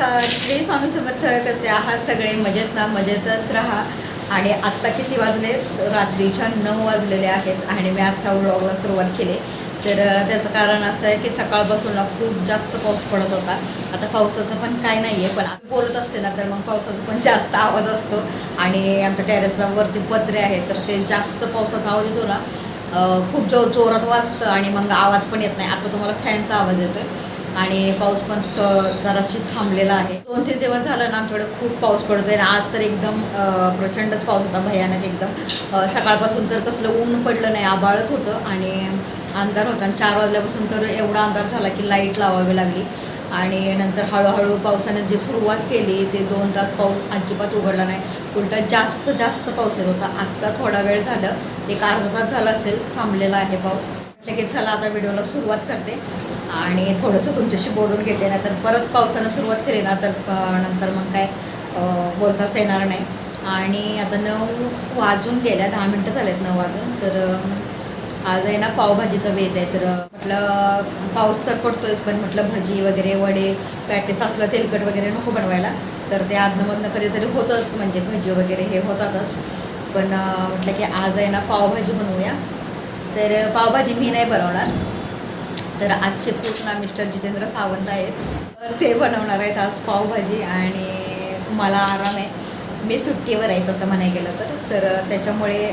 श्री स्वामी समर्थ कसे आहात? सगळे मजेत ना? मजेतच राहा. आणि आत्ता किती वाजले? रात्रीच्या नऊ वाजलेले आहेत आणि मी आत्ता व्लॉगला सुरुवात केली. तर त्याचं कारण असं आहे की सकाळपासून खूप जास्त पाऊस पडत होता. आता पावसाचं पण काय नाही आहे पण आता बोलत असते ना तर मग पावसाचा पण जास्त आवाज असतो. आणि आमच्या टेरेसला वरती पत्रे आहेत तर ते जास्त पावसाचा आवाज येतो ना खूप जो जोरात वाजतं आणि मग आवाज पण येत नाही. आता तुम्हाला फॅनचा आवाज येतो आहे आणि पाऊस पण जराशी थांबलेला आहे. दोन तीन दिवस झालं ना आमच्याकडे खूप पाऊस पडतोय आणि आज तर एकदम प्रचंडच पाऊस होता भयानक एकदम. सकाळपासून तर कसलं ऊन पडलं नाही आबाळच होतं आणि अंधार होता. आणि चार वाजल्यापासून तर एवढा अंधार झाला की लाइट लावावी लागली. आणि नंतर हळूहळू पावसाने जी सुरुवात केली ते दोन तास पाऊस अजिबात उघडला नाही. उलटा जास्त जास्त पाऊस येत होता. आत्ता थोडा वेळ झालं एक अर्धा तास झाला असेल थांबलेला आहे पाऊस. लगेच चला आता व्हिडिओला सुरुवात करते. आणि थोडंसं तुमच्याशी बोलून घेते ना तर परत पावसानं सुरुवात केली ना तर नंतर मग काय बोलताच येणार नाही. आणि आता नऊ वाजून गेल्या दहा मिनटं झालेत नऊ वाजून तर आज आहे ना पावभाजीचा बेत आहे तर म्हटलं पाऊस तर पडतोयच पण म्हटलं भजी वगैरे वडे पॅटेस असलं तेलकट वगैरे नको बनवायला. तर ते आदनमधनं कधीतरी होतंच म्हणजे भजी वगैरे हे होतातच. पण म्हटलं की आज आहे ना पावभाजी बनवूया. तर पावभाजी मी नाही बनवणार. तर आजचे पूर्ण मिस्टर जितेंद्र सावंत आहेत. तर ते बनवणार आहेत आज पावभाजी आणि मला आराम आहे. मी सुट्टीवर आहे तसं म्हणाय गेलं तर. तर त्याच्यामुळे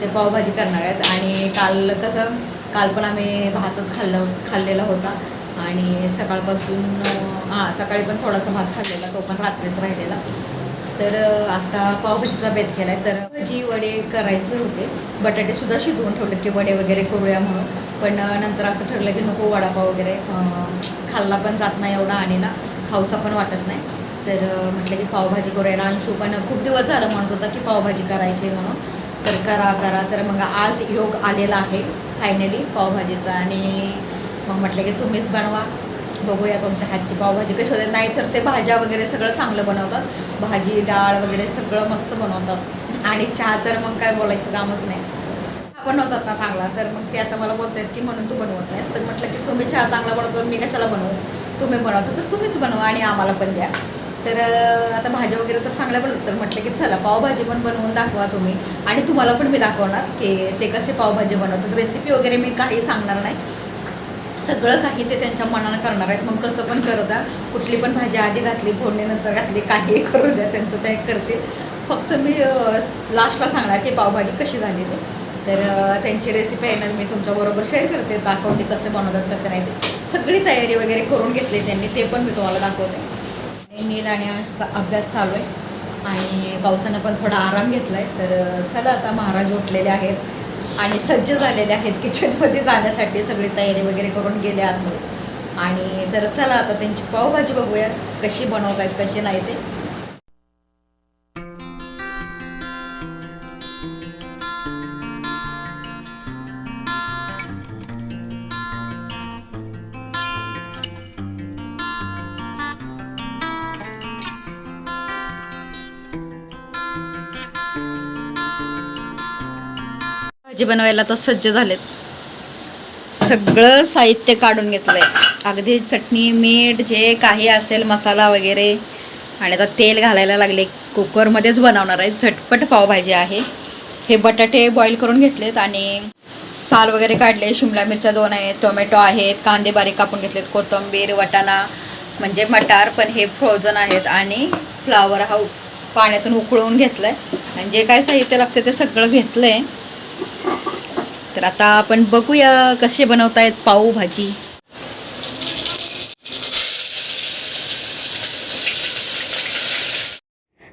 ते पावभाजी करणार आहेत. आणि काल कसं काल पण आम्ही भातच खाल्लं खाल्लेला होता. आणि सकाळपासून हां सकाळी पण थोडासा भात खाल्लेला तो पण रात्रीच राहिलेला. तर आता पावभाजीचा बेत केला आहे तर भाजी वडे करायचे होते बटाटेसुद्धा शिजवून ठेवले की वडे वगैरे करूया म्हणून. पण नंतर असं ठरलं की नको वडापाव वगैरे खाल्ला पण जात नाही एवढा आणि ना खाऊसा पण वाटत नाही. तर म्हटलं की पावभाजी करूया अंशू पण खूप दिवस झालं म्हणत होता की पावभाजी करायची म्हणून. तर करा करा. तर मग आज योग आलेला आहे फायनली पावभाजीचा. आणि मग म्हटलं की तुम्हीच बनवा. बघूया तुमच्या हातची पावभाजी कशी होते. नाही तर ते भाज्या वगैरे सगळं चांगलं बनवतात. भाजी डाळ वगैरे सगळं मस्त बनवतात. आणि चहा तर मग काय बोलायचं कामच नाही. बनवतात ना चांगला तर मग ते आता मला बोलतायत की म्हणून तू बनवत नाहीस. तर म्हटलं की तुम्ही चहा चांगला बनवतो मी कशाला बनवू? तुम्ही बनवता तर तुम्हीच बनवा आणि आम्हाला पण द्या. तर आता भाज्या वगैरे तर चांगल्या बनवतात तर म्हटलं की चला पावभाजी पण बनवून दाखवा तुम्ही. आणि तुम्हाला पण मी दाखवणार की ते कसे पावभाजी बनवतात. रेसिपी वगैरे मी काही सांगणार नाही. सगळं काही ते त्यांच्या मनानं करणार आहेत. मग कसं पण करता कुठली पण भाजी आधी घातली फोडणीनंतर घातली काही करू द्या. त्यांचं ते करते फक्त मी लास्टला सांगणार की पावभाजी कशी झाली ते. तर त्यांची रेसिपी आहे ना मी तुमच्याबरोबर शेअर करते. दाखवते कसे बनवतात कसे नाही ते. सगळी तयारी वगैरे करून घेतली त्यांनी ते पण मी तुम्हाला दाखवते. नील आणि अंशचा अभ्यास चालू आहे. आणि पावसानं पण थोडा आराम घेतला आहे तर चला आता महाराज उठलेले आहेत. आणि सज्ज झालेले आहेत किचनमध्ये जाण्यासाठी. सगळी तयारी वगैरे करून गेले आतमध्ये. आणि तर चला आता त्यांची पावभाजी बघूया. कशी बनवत आहेत कशी नाही ते. भाजी बनवायला तर सज्ज झालेत. सगळं साहित्य काढून घेतलंय. अगदी चटणी मीठ जे काही असेल मसाला वगैरे. आणि आता तेल घालायला लागले. कुकरमध्येच बनवणार आहे. झटपट पावभाजी आहे. हे बटाटे बॉईल करून घेतलेत आणि साल वगैरे काढले. शिमला मिरच्या दोन आहेत टोमॅटो आहेत कांदे बारीक कापून घेतलेत. कोथिंबीर वटाणा म्हणजे मटार पण हे फ्रोझन आहेत. आणि फ्लावर हा पाण्यातून उकळवून घेतलं आहे आणि जे काय साहित्य लागते ते सगळं घेतलं आहे तर आता आपण बघूया कसे बनवतायत पावभाजी.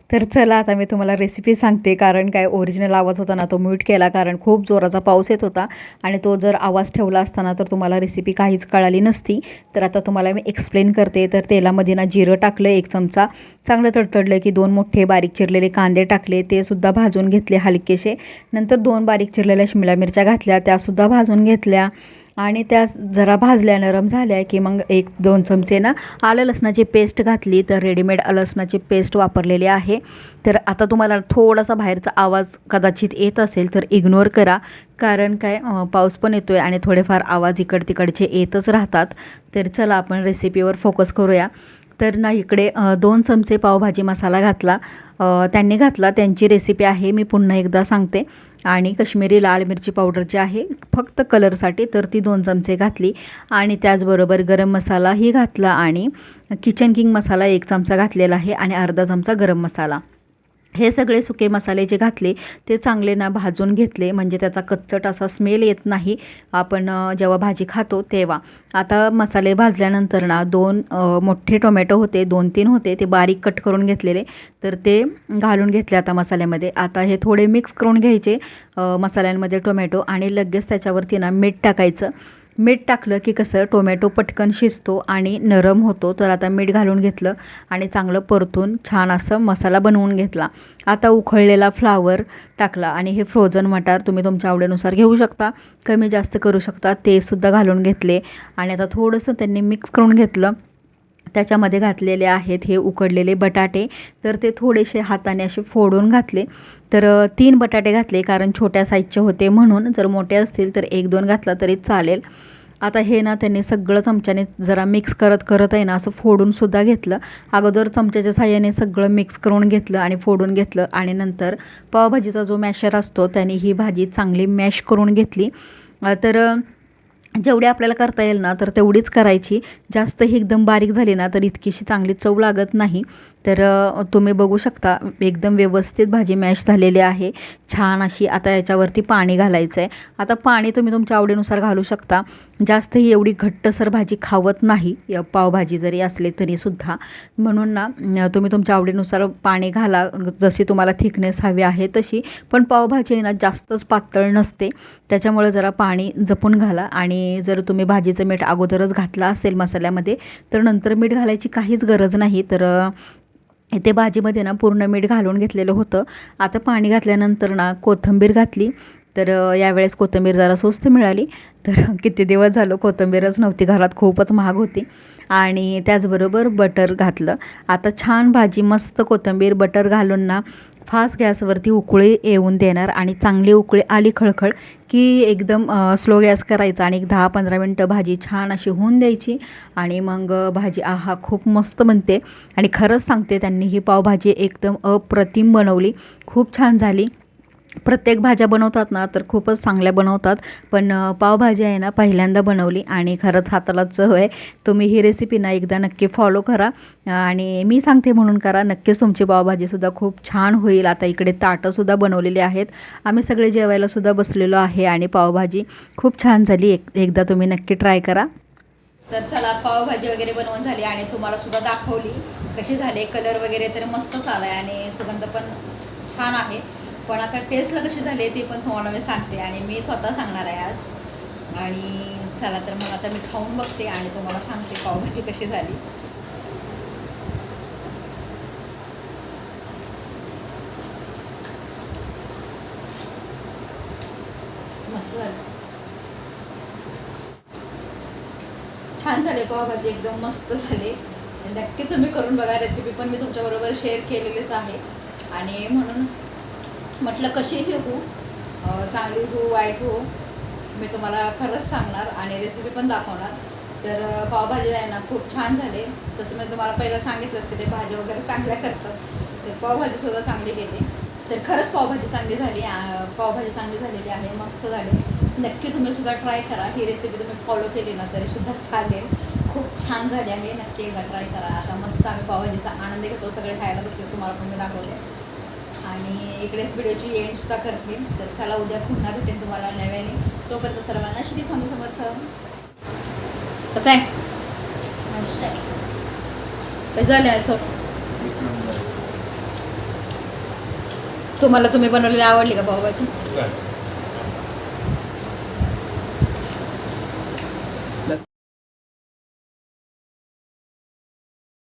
तर चला आता मी तुम्हाला रेसिपी सांगते. कारण काय ओरिजिनल आवाज होता ना तो म्यूट केला. कारण खूप जोराचा पाऊस येत होता. आणि तो जर आवाज ठेवला असताना तर तुम्हाला रेसिपी काहीच कळाली नसती. तर आता तुम्हाला मी एक्सप्लेन करते. तर तेलामध्ये ना जिरं टाकलं एक चमचा. चांगलं तडतडलं की दोन मोठे बारीक चिरलेले कांदे टाकले. ते सुद्धा भाजून घेतले हलकेसे. नंतर दोन बारीक चिरलेल्या शिमला मिरच्या घातल्या. त्यासुद्धा भाजून घेतल्या. आणि त्या जरा भाजल्या नरम झाल्या की मग एक दोन चमचे ना आलं लसणाची पेस्ट घातली. तर रेडीमेड आलं लसणाची पेस्ट वापरलेली आहे. तर आता तुम्हाला थोडासा बाहेरचा आवाज कदाचित येत असेल तर इग्नोर करा. कारण काय पाऊस पण येतो आहे आणि थोडेफार आवाज इकड तिकडचे येतच राहतात. तर चला आपण रेसिपीवर फोकस करूया. तर ना इकडे दोन चमचे पावभाजी मसाला घातला. त्यांनी घातला. त्यांची रेसिपी आहे. मी पुन्हा एकदा सांगते. आणि कश्मीरी लाल मिरची पावडर जी आहे फक्त कलरसाठी तर ती दोन चमचे घातली. आणि त्याचबरोबर गरम मसालाही घातला आणि किचन किंग मसाला एक चमचा घातलेला आहे आणि अर्धा चमचा गरम मसाला. हे सगळे सुके मसाले जे घातले ते चांगले ना भाजून घेतले म्हणजे त्याचा कच्चट असा स्मेल येत नाही. आपण जेव्हा भाजी खातो तेव्हा. आता मसाले भाजल्यानंतर ना दोन मोठे टोमॅटो होते दोन तीन होते ते बारीक कट करून घेतलेले. तर ते घालून घेतले आता मसाल्यामध्ये. आता हे थोडे मिक्स करून घ्यायचे मसाल्यांमध्ये टोमॅटो आणि लगेच त्याच्यावरती ना मीठ टाकायचं. मीठ टाकलं की कसं टोमॅटो पटकन शिजतो आणि नरम होतो. तर आता मीठ घालून घेतलं आणि चांगलं परतून छान असं मसाला बनवून घेतला. आता उखळलेला फ्लावर टाकला आणि हे फ्रोझन मटार तुम्ही तुमच्या आवडीनुसार घेऊ शकता. कमी जास्त करू शकता. ते सुद्धा घालून घेतले आणि आता थोडंसं त्यांनी मिक्स करून घेतलं. त्याच्यामध्ये घातलेले आहेत हे उकडलेले बटाटे. तर ते थोडेसे हाताने असे फोडून घातले. तर तीन बटाटे घातले कारण छोट्या साईजचे होते म्हणून. जर मोठे असतील तर एक दोन घातला तरी चालेल. आता हे ना त्यांनी सगळं चमच्याने जरा मिक्स करत करत आहे ना असं फोडूनसुद्धा घेतलं. अगोदर चमच्याच्या साह्याने सगळं मिक्स करून घेतलं आणि फोडून घेतलं आणि नंतर पावभाजीचा जो मॅशर असतो त्याने ही भाजी चांगली मॅश करून घेतली. तर जेवढी आपल्याला करता येईल ना तर तेवढीच करायची. जास्त ही एकदम बारीक झाली ना तर इतकीशी चांगली चव लागत नाही. तर तुम्ही बघू शकता एकदम व्यवस्थित भाजी मॅश झालेली आहे. छान अशी आता याच्यावरती पाणी घालायचं आहे आता पाणी तुम्ही तुमच्या आवडीनुसार घालू शकता. जास्त ही एवढी घट्टसर भाजी खावत नाही पावभाजी जरी असली तरीसुद्धा म्हणून ना तुम्ही तुमच्या आवडीनुसार पाणी घाला जशी तुम्हाला थिकनेस हवी आहे तशी. पण पावभाजी ना जास्तच पातळ नसते. त्याच्यामुळे जरा पाणी जपून घाला आणि जर तुम्ही भाजीचं मीठ अगोदरच घातलं असेल मसाल्यामध्ये तर नंतर मीठ घालायची काहीच गरज नाही. तर इथे भाजीमध्ये ना पूर्ण मीठ घालून घेतलेलं होतं. आता पाणी घातल्यानंतर ना कोथिंबीर घातली. तर यावेळेस कोथिंबीर जरा स्वस्त मिळाली. तर किती दिवस झालं कोथिंबीरच नव्हती घरात खूपच महाग होती. आणि त्याचबरोबर बटर घातलं. आता छान भाजी मस्त कोथिंबीर बटर घालून ना फास्ट गॅसवरती उकळी येऊन देणार आणि चांगली उकळी आली खळखळ की एकदम स्लो गॅस करायचा आणि एक दहा पंधरा मिनटं भाजी छान अशी होऊन द्यायची आणि मग भाजी आहा खूप मस्त बनते. आणि खरंच सांगते त्यांनी ही पावभाजी एकदम अप्रतिम बनवली. खूप छान झाली. प्रत्येक भाज्या बनवतात ना तर खूपच चांगल्या बनवतात. पण पावभाजी आहे ना पहिल्यांदा बनवली आणि खरंच हाताला चव आहे. तुम्ही ही रेसिपी ना एकदा नक्की फॉलो करा. आणि मी सांगते म्हणून करा नक्कीच तुमची पावभाजीसुद्धा खूप छान होईल. आता इकडे ताटंसुद्धा बनवलेली आहेत. आम्ही सगळे जेवायलासुद्धा बसलेलो आहे आणि पावभाजी खूप छान झाली. एक एकदा तुम्ही नक्की ट्राय करा. तर चला पावभाजी वगैरे बनवून झाली आणि तुम्हाला सुद्धा दाखवली. कशी झाली कलर वगैरे तर मस्तच आला आहे आणि सुगंध पण छान आहे. पण आता टेस्टला कशी झाली ते पण तुम्हाला मी सांगते आणि मी स्वतः सांगणार आहे आज. आणि चला तर मग आता मी खाऊन बघते आणि तुम्हाला सांगते पावभाजी कशी झाली. मस्त झाली. छान झाले पावभाजी एकदम मस्त झाले. नक्की तुम्ही करून बघा रेसिपी पण मी तुमच्याबरोबर शेअर केलेलीच आहे. आणि म्हणून म्हटलं कशीही हो चांगली हो वाईट हो मी तुम्हाला खरंच सांगणार आणि रेसिपी पण दाखवणार. तर पावभाजी आहे ना खूप छान झाले. तसं मी तुम्हाला पहिलं सांगितलं असते ते भाज्या वगैरे चांगल्या करतात. तर पावभाजीसुद्धा चांगली केली. तर खरंच पावभाजी चांगली झाली पावभाजी चांगली झालेली आहे मस्त झाली. नक्की तुम्ही सुद्धा ट्राय करा. ही रेसिपी तुम्ही फॉलो केली ना तरीसुद्धा चालेल. खूप छान झाली आहे. नक्की एकदा ट्राय करा. आता मस्त आम्ही पावभाजीचा आनंद घेतो. सगळे खायला बसले तुम्हाला पण मी दाखवले आणि इकडेच व्हिडिओची एंड सुद्धा करते. तर चला उद्या पुन्हा भेटेन तुम्हाला नव्याने. तोपर्यंत सर्वांना श्री स्वामी समर्थ. कसं आहे? कसं झालं आहे सर तुम्हाला तुम्ही बनवलेली आवडली का पावभाजी?